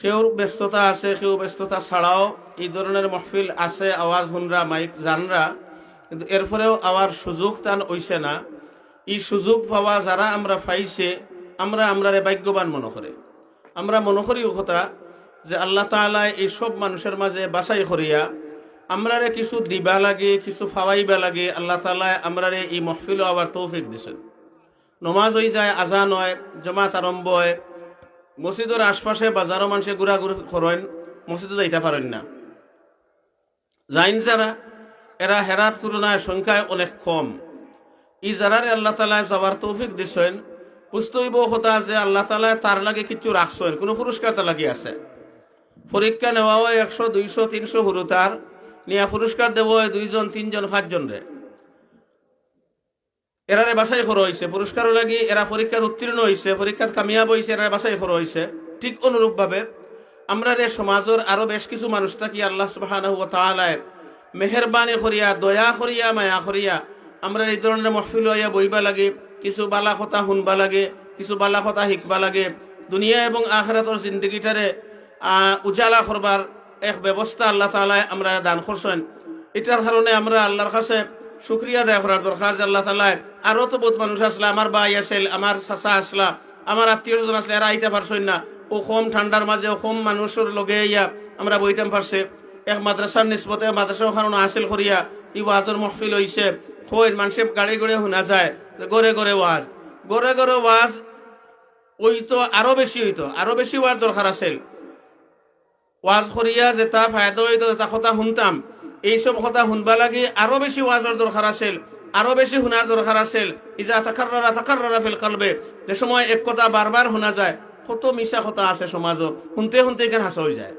সেও ব্যস্ততা আছে, সেও ব্যস্ততা ছাড়াও এই ধরনের মহফিল আছে, আওয়াজ হুনরা মাইক জানরা, কিন্তু এরপরেও আওয়ার সুযোগ তান হইছে না। এই সুযোগ পাওয়া যারা আমরা পাইছে, আমরা আমরারে ভাগ্যবান মনে করে। আমরা মনে করি কথা যে আল্লাহ তাআলা এই সব মানুষের মাঝে বাছাই করিয়া আমরারে কিছু দিবা লাগে, কিছু ফাওয়াইবা লাগে, আল্লাহ তাআলা আমরারে এই মহফিলও আবার তৌফিক দিছেন। নমাজ হয়ে যায় আজান হয় জমাত আরম্ভ হয় মসজিদের আশপাশে বাজারও মানুষে ঘোরাঘুরি করেন, মসজিদে যাইতে পারেন না। যাইন যারা, এরা হেরার তুলনায় সংখ্যায় অনেক কম। ই যারারে আল্লাহ তালায় যাবার তৌফিক দিছেন, বুঝতেইব কথা যে আল্লাহ তালায় তার লাগে কিছু রাখছেন, কোনো পুরস্কার তার লাগি আছে। পরীক্ষা নেওয়া হয় একশো, দুইশো, তিনশো হুরু তার নিয়া পুরস্কার দেব দুইজন, তিনজন, পাঁচজন রে। এরারে বাছাই করা হয়েছে পুরস্কারও লাগি এরা পরীক্ষাত উত্তীর্ণ হয়েছে পরীক্ষাত কামিয়াব হয়েছে এরা বাছাই করা হয়েছে ঠিক অনুরূপভাবে আমরা রে সমাজের আরও বেশ কিছু মানুষ থাকি, আল্লাহ সুবহানাহু ওয়া তাআলায় মেহেরবানি করিয়া, দয়া করিয়া, মায়া করিয়া আমরা এই ধরনের মহফিল হইয়া বইবা লাগে, কিছু বালা কথা শুনবা লাগে, কিছু বালা কথা শিখবা লাগে। দুনিয়া এবং আখরাতর জিন্দগিটারে উজালা করবার এক ব্যবস্থা আল্লাহ তাআলায় আমরা দান করছেন। এটার কারণে আমরা আল্লাহর কাছে শুক্রিয়া দেয় করার দরকার যে আল্লাহ তালায় আরও তো বহুত মানুষ আসলে, আমার ভাই আছিল আমার চাচা আসলা, আমার আত্মীয় স্বজন আসলে, এরা আইতে পারছেন না। ও কম ঠান্ডার মাঝে, ও কম মানুষের লগে ইয়া, আমরা বইতাম পারছে। এক মাদ্রাসার নিসবতে মাদ্রাসা ওখানে হাসিল করিয়া ই ওয়াজের মহফিল হইছে। কই মানুষে গাড়ি গড়ে শোনা যায়, গড়ে গড়ে ওয়াজ। গড়ে গড়ে ওয়াজ ওই তো আরও বেশি হইতো, আরও বেশি ওয়াজ দরকার আছিল। ওয়াজ করিয়া যেটা ফায়দা হইতো কথা শুনতাম। এইসব কথা শুনবা লাগি আরও বেশি ওয়াজের দরকার আছিল, আরও বেশি শুনার দরকার আছিল। ইজা তাকাররা তাকাররা ফেল কালবে, যে সময় এক কথা বারবার শোনা যায়, কত মিশা কথা আছে সমাজত? শুনতে শুনতে এখানে হাসা হয়ে যায়?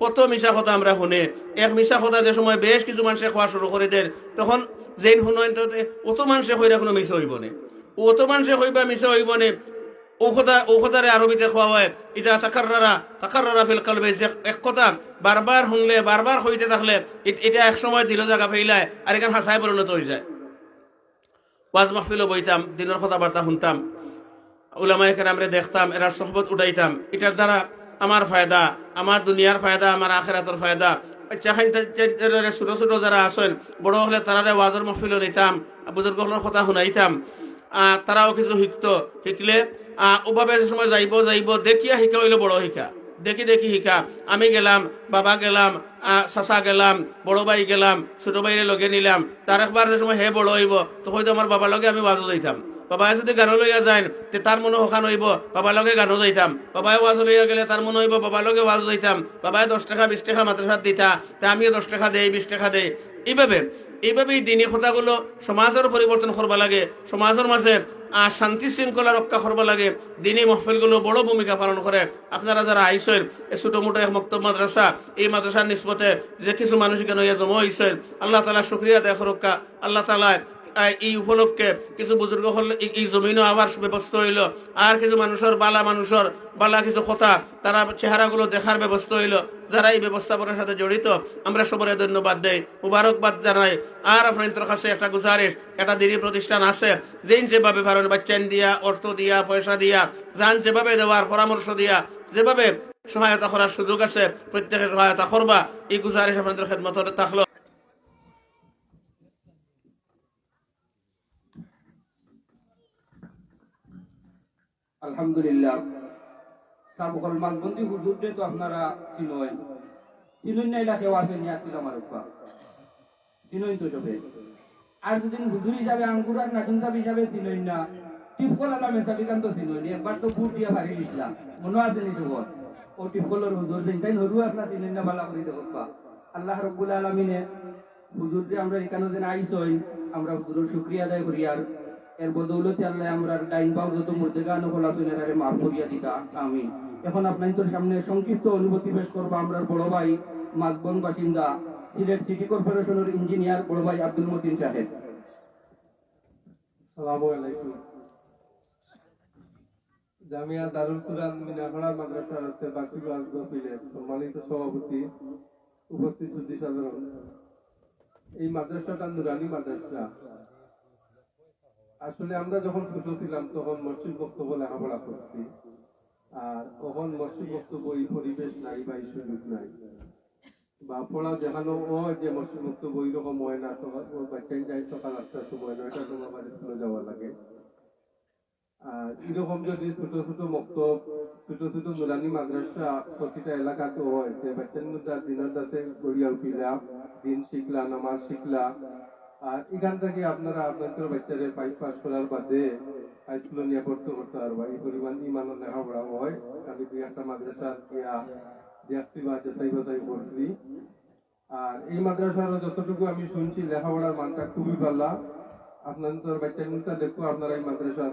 কত মিশা কথা আমরা শুনে? এক মিশা কথা যে সময় বেশ কিছু মানুষে খোয়া শুরু করে দেন তখন যেন শুনেন অত মানুষে হইরা কোনো মিশা হইব নে? অত মানুষে হইবা মিশা হইব নে? ঔষধা ঔষধারে আরবিতে খোয়া হয়, ইজা তাকাররা তাকাররা ফিল কালবে, যে এক কথা বারবার শুনলে বারবার হইতে থাকলে এটা এক সময় দিল জায়গা ফেইলায় আর এখানে হাসায় পরিণত হয়ে যায়। ওয়াজ মাহফিলও বইতাম দিনের কথাবার্তা শুনতাম, উলামায় আমরা দেখতাম এরা সহবত উঠাইতাম এটার দ্বারা আমার ফায়দা আমার দুনিয়ার ফায়দা আমার আখেরাতর ফায়দা। চাহাইন ছোট ছোট যারা আছেন, বড় হলে তারারে ওয়াজের মহফিলও নিতাম বুজুর্গ হলের কথা শুনাইতাম। তারাও কিছু শিখতো আহ, ওভাবে যে সময় যাইব যাইব দেখিয়া শিকা হইল বড় শিকা। দেখি দেখি শিকা। আমি গেলাম বাবা গেলাম চাচা গেলাম বড় ভাই গেলাম ছোট ভাইরে লগে নিলাম। তার একবার যে সময় হে বড় হইব তো হয়তো আমার বাবার লগে আমি ওয়াজও যাইতাম। বাবাই যদি গানো লইয়া যায় তে তার মনে সকান হইব বাবার লগে গানো যাইতাম। বাবাই ওয়াজ লইয়া গেলে তার মনে হইব বাবার লগে ওয়াজ যাইতাম। বাবাই দশ টাকা বিশ টাকা মাদ্রাসাত দিতা তা আমিও দশ টাকা দেই বিশ টাকা দেই। এইভাবে এইভাবে এই দিনী কথাগুলো সমাজের পরিবর্তন করবা লাগে। সমাজের মাঝে আহ, শান্তি শৃঙ্খলা রক্ষা করবা লাগে। দিনী মহফিলগুলো বড় ভূমিকা পালন করে। আপনারা যারা আইসেন এই ছোটো মোটো এক মক্তব মাদ্রাসা এই মাদ্রাসার নিসবতে যে কিছু মানুষ কেন ইয়ে জমা হয়েছেন আল্লাহ তালা শুক্রিয়া দেখ রক্ষা আল্লাহ তালা এই উপলক্ষে কিছু বুজুর্গ হল এই জমিনও আবার ব্যবস্থা হইল। আর কিছু মানুষের বালা মানুষের বালা কিছু কথা তারা চেহারাগুলো দেখার ব্যবস্থা হইল। যারা এই ব্যবস্থাপনার সাথে জড়িত। আমরা সবরে ধন্যবাদ দেই। মুবারকবাদ জানাই। আর আপনাদের কাছে একটা গুজারিশ, একটা দিনী প্রতিষ্ঠান আছে। যেই যেভাবে পারেন বাচ্চান দিয়া, অর্থ দিয়া, পয়সা দিয়া যান যেভাবে দেওয়ার, পরামর্শ দিয়া, যেভাবে সহায়তা করার সুযোগ আছে, প্রত্যেকে সহায়তা করবা। এই গুজারিশ আপনাদের খেদমত থাকল। আলহামদুলিল্লাহ। সাবকল মানবন্দি হুজুরকে তো আপনারা চিনয় চিনুন না এলাকে আসেন ইয়াতিল আমার উপা চিনই তো সবে। আর যদি হুজুর হিসাবে আঙ্গুর আর নাটুন সাহেব হিসাবে চিনই না, টিপকল আলা মেসাবিকান তো চিনই একবার তো বুট দিয়া ভারি দিছিলাম মনে আছে নি সবর ও টিপকলের হুজুর দিন তাই হরু আপনার চিনই না বালা করি দেব আল্লাহ রব্বুল আলমিনে হুজুর যে আমরা এখানে যেন আইসই, আমরা হুজুরের শুক্রিয়া আদায় করি আর এর বদৌলতে আল্লাহ আমরা ডাইন পাও যত মুর্দেগান শুনে তারে মাফ করিয়া দিতা। আমি এখন আপনাদের সামনে সংক্ষিপ্ত অনুভূতি পেশ করব আমরা বড় ভাই মাতবন বাসিন্দা, সিলেট সিটি কর্পোরেশনের ইঞ্জিনিয়ার বড় ভাই আব্দুল মতিন সাহেব। সালামু আলাইকুম। জামিয়া দারুল কুরআন মিনাখড়া মাদ্রাসা রাস্তার বার্ষিক ওয়াজ মাহফিলের সম্মানিত সভাপতি উপস্থিত সুধী সাধারণ। এই মাদ্রাসাটা নুরানি মাদ্রাসা। আসলে আমরা যখন ছোট ছিলাম, তখন মসজিদ বক্তব্য লেখাপড়া করছি। আর কখন মসজিদমুক্ত বই পরিবেশ নাই বা এই সুযোগ নাই, বা পড়া দেখানো হয় যে মসজিদমুক্ত বই রকম হয় না ও বাচ্চাই যাই সকাল আটটার সময় নয়টার সময় আমার স্কুলে যাওয়া লাগে। আর এরকম যদি ছোট ছোট মক্তব, ছোট ছোট নুরানি মাদ্রাসা প্রতিটা এলাকাতে হয় যে বাচ্চার মধ্যে দিনের দাসে গড়িয়া উঠিলা, দিন শিখলা, নামাজ শিখলা আর এখান থেকে আপনারা আপনাদের বাচ্চারে পাইপ পাস করার বাদে হাই স্কুলে নিয়ে পড়তে করতে পারবা এই পরিমাণ ইমানও লেখাপড়া হয়। আমি দুই একটা মাদ্রাসা ইয়া দেখছি বা যাচাই বাছাই করছি আর এই মাদ্রাসার যতটুকু আমি শুনছি লেখাপড়ার মানটা খুবই ভালো আপনাদের বাচ্চা কিন্তু দেখো, আপনারা এই মাদ্রাসা